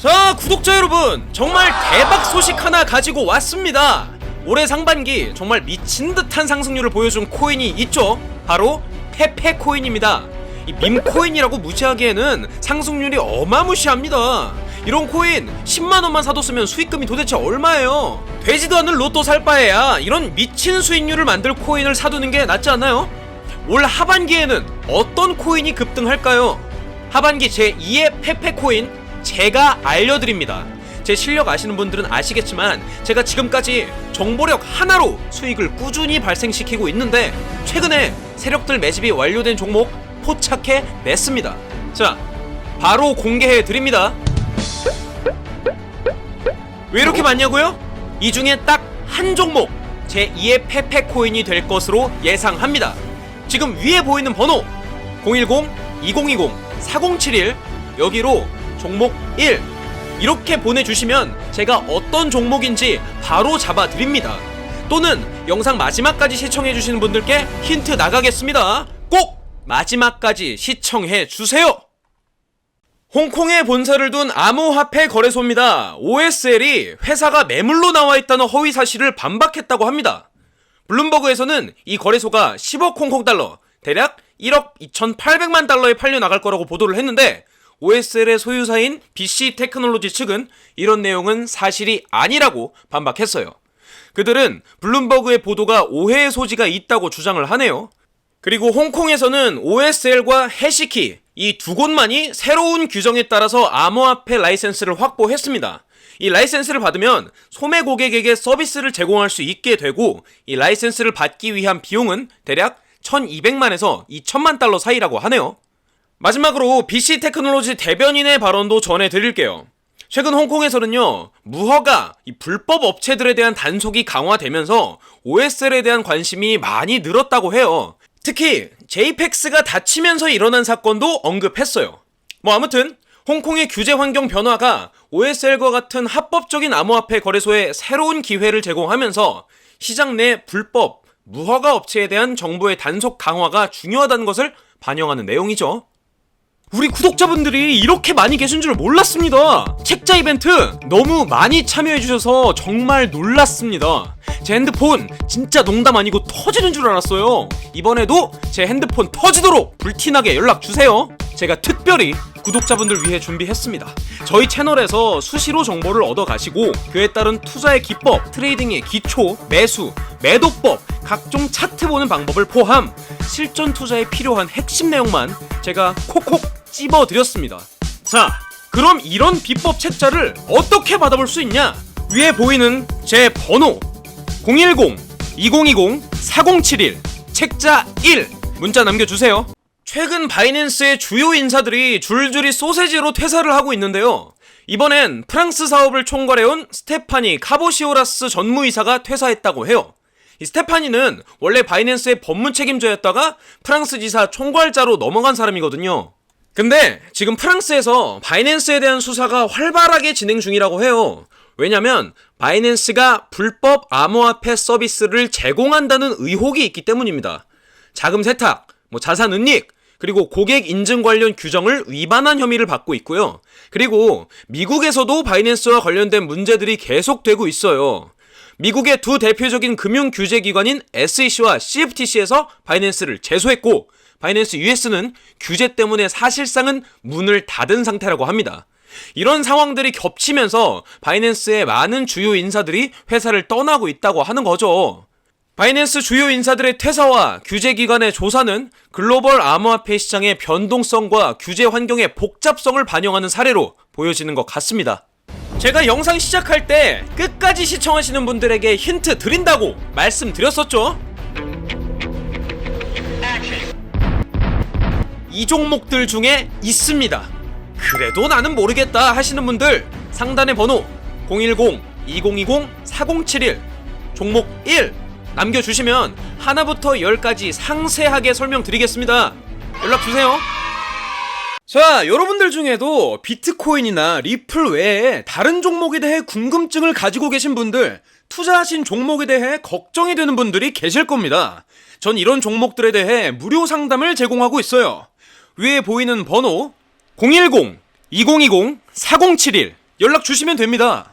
자, 구독자 여러분, 정말 대박 소식 하나 가지고 왔습니다. 올해 상반기 정말 미친 듯한 상승률을 보여준 코인이 있죠. 바로 페페 코인입니다. 이 밈코인이라고 무시하기에는 상승률이 어마무시합니다. 이런 코인 10만 원만 사뒀으면 수익금이 도대체 얼마예요? 되지도 않는 로또 살 바에야 이런 미친 수익률을 만들 코인을 사두는 게 낫지 않나요? 올 하반기에는 어떤 코인이 급등할까요? 하반기 제2의 페페 코인 제가 알려드립니다. 제 실력 아시는 분들은 아시겠지만 제가 지금까지 정보력 하나로 수익을 꾸준히 발생시키고 있는데 최근에 세력들 매집이 완료된 종목 포착해 냈습니다. 자, 바로 공개해 드립니다. 왜 이렇게 많냐고요? 이 중에 딱 한 종목 제2의 페페 코인이 될 것으로 예상합니다. 지금 위에 보이는 번호 010-2020-4071 여기로 종목 1 이렇게 보내주시면 제가 어떤 종목인지 바로 잡아드립니다. 또는 영상 마지막까지 시청해주시는 분들께 힌트 나가겠습니다. 꼭 마지막까지 시청해주세요! 홍콩에 본사를 둔 암호화폐 거래소입니다. OSL이 회사가 매물로 나와 있다는 허위 사실을 반박했다고 합니다. 블룸버그에서는 이 거래소가 10억 홍콩 달러, 대략 1억 2,800만 달러에 팔려 나갈 거라고 보도를 했는데 OSL의 소유사인 BC 테크놀로지 측은 이런 내용은 사실이 아니라고 반박했어요. 그들은 블룸버그의 보도가 오해의 소지가 있다고 주장을 하네요. 그리고 홍콩에서는 OSL과 해시키 이 두 곳만이 새로운 규정에 따라서 암호화폐 라이센스를 확보했습니다. 이 라이센스를 받으면 소매 고객에게 서비스를 제공할 수 있게 되고 이 라이센스를 받기 위한 비용은 대략 1200만에서 2000만 달러 사이라고 하네요. 마지막으로 BC 테크놀로지 대변인의 발언도 전해드릴게요. 최근 홍콩에서는요, 무허가, 이 불법 업체들에 대한 단속이 강화되면서 OSL에 대한 관심이 많이 늘었다고 해요. 특히 JPEX가 다치면서 일어난 사건도 언급했어요. 뭐 아무튼 홍콩의 규제 환경 변화가 OSL과 같은 합법적인 암호화폐 거래소에 새로운 기회를 제공하면서 시장 내 불법, 무허가 업체에 대한 정부의 단속 강화가 중요하다는 것을 반영하는 내용이죠. 우리 구독자분들이 이렇게 많이 계신 줄 몰랐습니다. 책자 이벤트 너무 많이 참여해주셔서 정말 놀랐습니다. 제 핸드폰 진짜 농담 아니고 터지는 줄 알았어요. 이번에도 제 핸드폰 터지도록 불티나게 연락주세요. 제가 특별히 구독자분들 위해 준비했습니다. 저희 채널에서 수시로 정보를 얻어 가시고 그에 따른 투자의 기법, 트레이딩의 기초, 매수, 매도법, 각종 차트 보는 방법을 포함 실전 투자에 필요한 핵심 내용만 제가 콕콕 찝어 드렸습니다. 자, 그럼 이런 비법 책자를 어떻게 받아볼 수 있냐? 위에 보이는 제 번호 010-2020-4071 책자 1 문자 남겨주세요. 최근 바이낸스의 주요 인사들이 줄줄이 소세지로 퇴사를 하고 있는데요. 이번엔 프랑스 사업을 총괄해온 스테파니 카보시오라스 전무이사가 퇴사했다고 해요. 이 스테파니는 원래 바이낸스의 법무 책임자였다가 프랑스 지사 총괄자로 넘어간 사람이거든요. 근데 지금 프랑스에서 바이낸스에 대한 수사가 활발하게 진행 중이라고 해요. 왜냐면 바이낸스가 불법 암호화폐 서비스를 제공한다는 의혹이 있기 때문입니다. 자금 세탁, 뭐 자산 은닉, 그리고 고객 인증 관련 규정을 위반한 혐의를 받고 있고요. 그리고 미국에서도 바이낸스와 관련된 문제들이 계속되고 있어요. 미국의 두 대표적인 금융 규제 기관인 SEC와 CFTC에서 바이낸스를 제소했고 바이낸스 US는 규제 때문에 사실상은 문을 닫은 상태라고 합니다. 이런 상황들이 겹치면서 바이낸스의 많은 주요 인사들이 회사를 떠나고 있다고 하는 거죠. 바이낸스 주요 인사들의 퇴사와 규제 기관의 조사는 글로벌 암호화폐 시장의 변동성과 규제 환경의 복잡성을 반영하는 사례로 보여지는 것 같습니다. 제가 영상 시작할 때 끝까지 시청하시는 분들에게 힌트 드린다고 말씀드렸었죠? 이 종목들 중에 있습니다. 그래도 나는 모르겠다 하시는 분들 상단의 번호 010-2020-4071 종목 1 남겨주시면 하나부터 열까지 상세하게 설명드리겠습니다. 연락주세요. 자, 여러분들 중에도 비트코인이나 리플 외에 다른 종목에 대해 궁금증을 가지고 계신 분들, 투자하신 종목에 대해 걱정이 되는 분들이 계실 겁니다. 전 이런 종목들에 대해 무료 상담을 제공하고 있어요. 위에 보이는 번호 010-2020-4071 연락 주시면 됩니다.